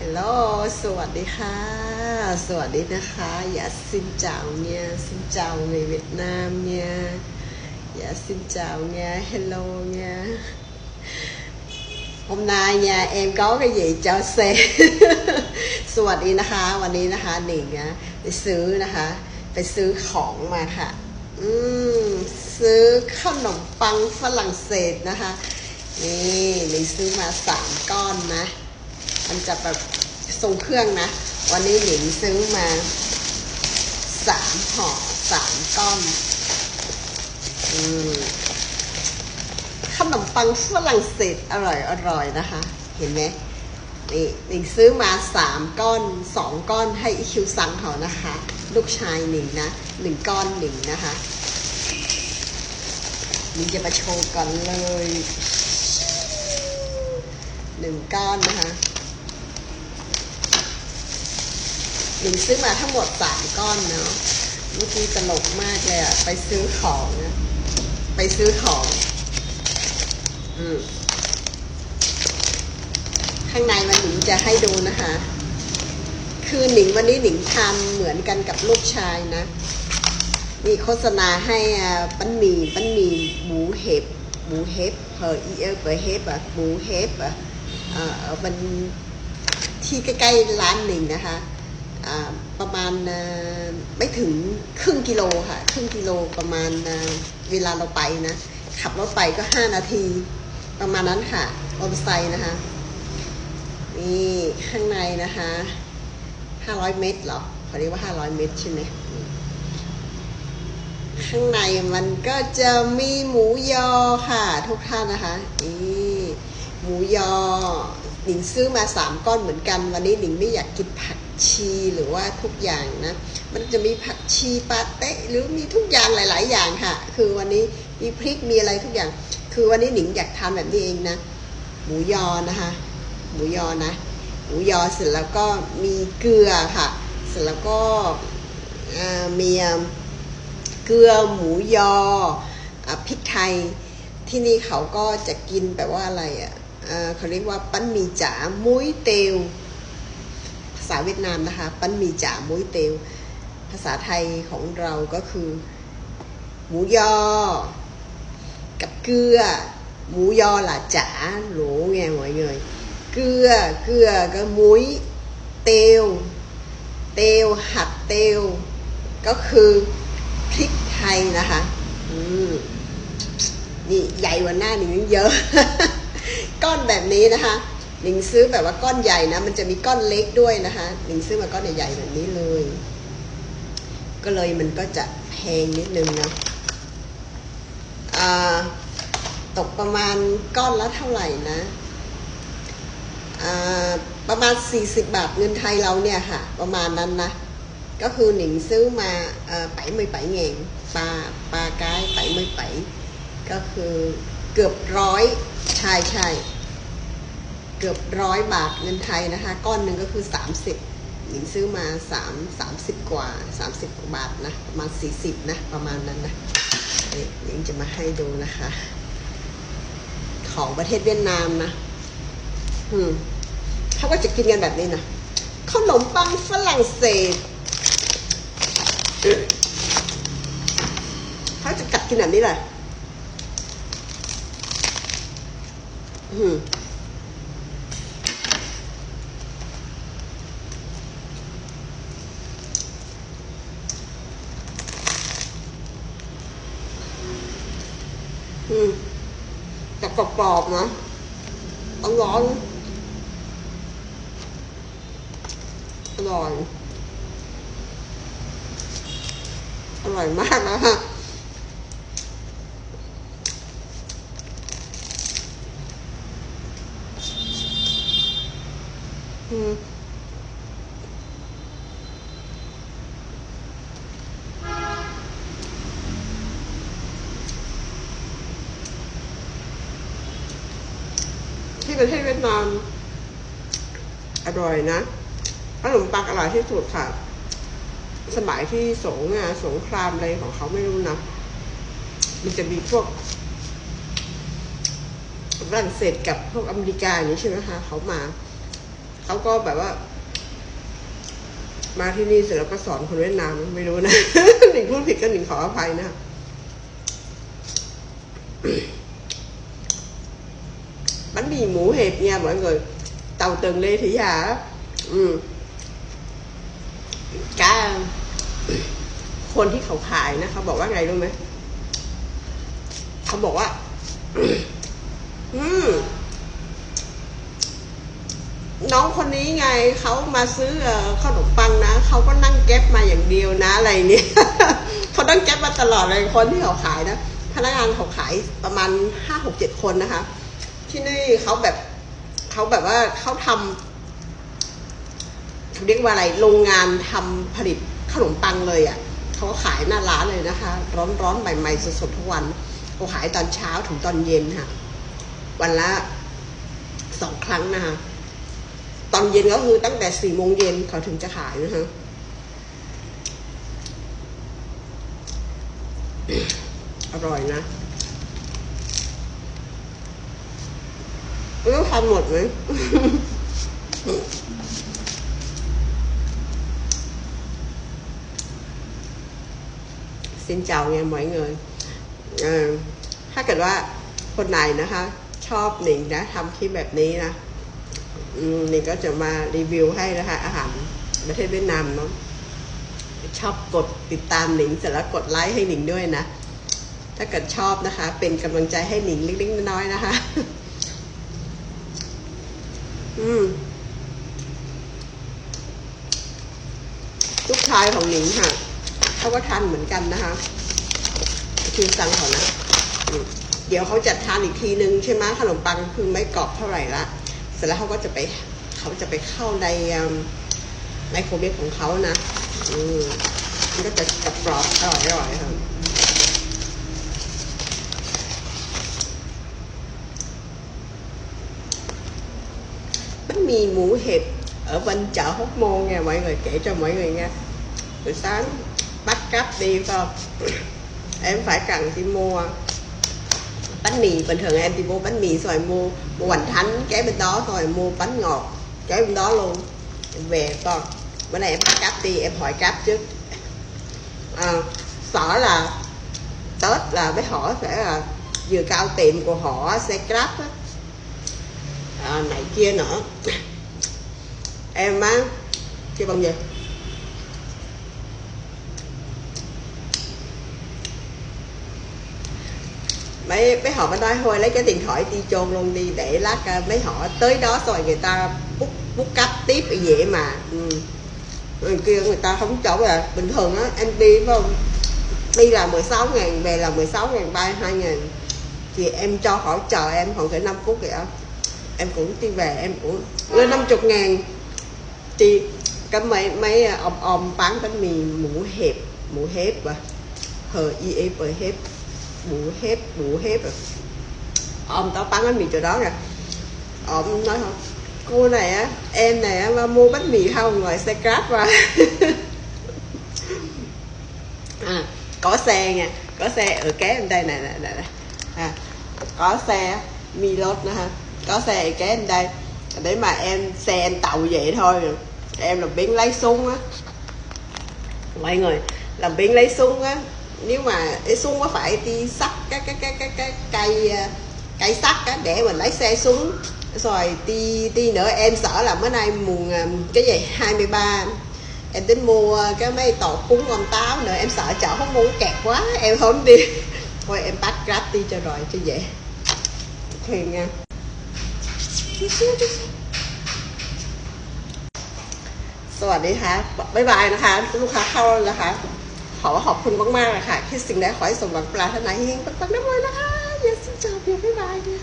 ฮัลโหล สวัสดีค่ะ สวัสดีนะคะอย่าซินเจ้าเนี่ยซินเจ้าในเวียดนามเนี่ยอย่าซิน chào nha hello nha hôm nay nha em có cái gì cho xem สวัสดีนะคะ วันนี้นะคะหนิงนะไปซื้อนะคะ ไปซื้อของมาค่ะ อืมซื้อขนมปังฝรั่งเศสนะคะ นี่หนิงซื้อมาสามก้อนนะ มันจะแบบทรงเครื่องนะ วันนี้หนิงซื้อมาสามห่อสามก้อนอืมขนมปังฝรั่งเศสอร่อยอร่อยนะคะ เห็นไหมนี่หนิงซื้อมาสามก้อนสองก้อนให้อีคิวซังเขานะคะ ลูกชายหนิงนะหนึ่งก้อนหนึ่งนะคะหนิงจะมาโชว์กันเลยหนึ่งก้อนนะคะ หนิงซื้อมาทั้งหมดสามก้อนเนาะเมื่อกี้ตลกมากเลยอะไปซื้อของนะไปซื้อของ อืมข้างในมันหนิงจะให้ดูนะคะ คือหนิงวันนี้หนิงทำเหมือนกันกับลูกชายนะนี่โฆษณาให้อ่าปั้นหมี่ปั้นหมี่หมูเห็บหมูเห็บเพออีเออเปอเห็บอะหมูเห็บอะเออมันที่ใกล้ๆร้านหนึ่งนะคะ ประมาณไม่ถึงครึ่งกิโลค่ะ ครึ่งกิโลประมาณเวลาเราไปนะ ขับรถไปก็ห้านาที ประมาณนั้นค่ะมอเตอร์ไซค์นะคะ นี่ข้างในนะคะห้าร้อยเมตรเหรอเขาเรียกว่าห้าร้อยเมตรใช่ไหมข้างในมันก็จะมีหมูยอค่ะ ทุกท่านนะคะนี่หมูยอหนิงซื้อมาสามก้อนเหมือนกัน วันนี้หนิงไม่อยากกินผัก ชีหรือว่าทุกอย่างนะมันจะมีผักชีปาเต้หรือมีทุกอย่างหลาย ๆ อย่างค่ะ คือวันนี้มีพริกมีอะไรทุกอย่าง คือวันนี้หนิงอยากทานแบบนี้เองนะหมูยอนะคะหมูยอนะหมูยอเสร็จแล้วก็มีเกลือค่ะ เสร็จแล้วก็มีเกลือหมูยออพริกไทยที่นี่เขาก็จะกินแบบว่าอะไรอะเอ่อเขาเรียกว่าปั้นมีจ๋ามุ้ยเตว ษาเวียดนามนะคะ ปั้นมีจ๋ามุ้ยเตวภาษาไทยของเราก็คือ หมูยอ กับเกลือ หมูยอ là chả lỗ nghe mọi người cưa cưa cái muối เตลเตลหัดเตลก็คือพริกไทยนะคะอืมนี่ใหญ่กว่าหน้าหนิงเยอะ ก้อนแบบนี้นะคะ หนิงซื้อแบบว่าก้อนใหญ่นะ มันจะมีก้อนเล็กด้วยนะคะหนิงซื้อมาก้อนใหญ่ๆแบบนี้เลย ก็เลยมันก็จะแพงนิดนึงนะตกประมาณก้อนละเท่าไหร่นะประมาณ 40 บาทเงินไทยเราเนี่ยค่ะ ประมาณนั้นนะ ก็คือหนิงซื้อมาไปไม่ไปเงงปลาปลากายไปไม่ไปก็คือเกือบร้อยใช่ใช่เกือบร้อยบาทเงินไทยนะคะ ก้อนหนึ่งก็คือ 30หนิงซื้อมา3 30 กว่า 30กว่าบาทนะประมาณ 40 นะ ประมาณนั้นนะหนิงจะมาให้ดูนะคะ ของประเทศเวียดนามนะอืมเขาก็จะกินกันแบบนี้นะขนมปังฝรั่งเศสเขาจะกัดกินแบบนี้เลยอืม อืมแต่กรอบๆนะร้อนอร่อย อร่อยมากนะฮะอืม ประเทศเวียดนาม อร่อยนะขนมปังอร่อยที่สุดค่ะ สมัยที่สงอะสงครามอะไรของเขาไม่รู้นะมันจะมีพวกฝรั่งเศสกับพวกอเมริกาอย่างนี้ใช่ไหมคะเขามาเขาก็แบบว่า มาที่นี่เสร็จแล้วก็สอนคนเวียดนามไม่รู้นะหนิงพูดผิดก็หนิงขออภัยนะ bánh mì mũ hẹp nha mọi người tàu từng lê thị hà ừ. cả คนที่เขาขายนะเขาบอกว่าไงรู้ไหมเขาบอกว่า อืมน้องคนนี้ไงเขามาซื้อเอ่อขนมปังนะเขาก็นั่งแก๊ปมาอย่างเดียวนะอะไรเนี่ยเขาต้องแก๊ปมาตลอดเลยคนที่เขาขายนะพนักงานเขาขายประมาณห้าหกเจ็ดคนนะคะ ที่นี่เขาแบบเขาแบบว่าเขาทำเรียกว่าอะไรโรงงานทำผลิตขนมปังเลยอะ่ะเขาก็ขายหน้าร้านเลยนะคะ ร้อนๆใหม่ๆสดๆทุกวันเขาขายตอนเช้าถึงตอนเย็นค่ะ วันละสองครั้งนะคะตอนเย็นก็คือตั้งแต่สี่โมงเย็นเขาถึงจะขายนะฮะอร่อยนะ ไม่รู้ทานหมดไหม Xin chào nha mọi người à, ถ้าเกิดว่าคนไหนนะคะ ชอบหนิงนะทำคลิปแบบนี้นะอืมนี่ก็จะมารีวิวให้นะคะ อาหารประเทศเวียดนามเนาะชอบกดติดตามหนิงเสร็จแล้วกดไลค์ให้หนิงด้วยนะ ถ้าเกิดชอบนะคะ เป็นกำลังใจให้หนิงเล็กๆน้อยๆนะคะ อืมลูกชายของหนิงค่ะเขาก็ทานเหมือนกันนะคะคือสั่งเขานะเดี๋ยวเขาจะทานอีกทีนึงใช่ไหมขนมปังคือไม่กรอบเท่าไหร่ละเสร็จแล้วเขาก็จะไปเขาจะไปเข้าในไมโครเวฟของเขานะ อืมมันก็จะกรอบอร่อยอร่อยค่ะ nhi mũ hiệp ở bên chợ Hóc Môn nha mọi người kể cho mọi người nghe. Buổi sáng bắt cắp đi phải không? Em phải cần đi mua bánh mì. Bình thường em thì mua bánh mì rồi mua mua hoành thánh cái bên đó rồi mua bánh ngọt cái bên đó luôn. Em về con bữa nay em bắt cáp đi em hỏi cáp chứ. À, sợ là tết là mới hỏi phải là vừa cao tiệm của họ xe grab á à, này kia nữa. Em á chưa bằng gì? Mấy mấy họ mới nói thôi lấy cái điện thoại đi chôn luôn đi để lát ờ, mấy họ tới đó rồi người ta bút bút cắt tiếp vậy mà. Ừ. ừ người kia người ta không chỗ là bình thường á em đi phải không? Đi là 16 ngàn về là 16 ngàn bay 2 ngàn. Thì em cho họ chờ em khoảng cỡ 5 phút vậy á em cũng đi về em cũng lên 50 ngàn. Thì cái mấy mấy à, ông ông bán bánh mì mũ hẹp mũ hẹp và hờ y ép bờ hẹp mũ hẹp mũ hẹp à. Ông tao bán bánh mì chỗ đó nè. Ông nói không cô này á em này á mua bánh mì không ngoài xe grab và à, có xe nha có xe ừ, ở kế bên đây này này này, này. À, có xe mì lốt nữa ha có xe ở kế em đây. Để mà em xe em tàu vậy thôi. Em làm biến lấy súng á. Mọi người, làm biến lấy súng á, nếu mà cái súng có phải đi sắt cái cái cái cái cái cây ờ, cây sắt á, để mình lấy xe súng. Rồi đi đi nữa, em sợ là bữa nay mùng ờ, cái gì 23 em tính mua cái mấy tọt cúng con táo nữa, em sợ chợ không muốn kẹt quá, em không đi. Thôi em bắt grab đi cho rồi, cho dễ. Thuyền nha. สวัสดีค่ะบ๊ายบายนะคะ ลูกค้าเข้าแล้วนะคะ ขอขอบคุณมากๆเลยค่ะคิดสิ่งใดขอให้สมหวังปรารถนาเฮงปังๆน้ำเลยนะคะอย่าสิ้นจบอย่าบ๊ายบายนะ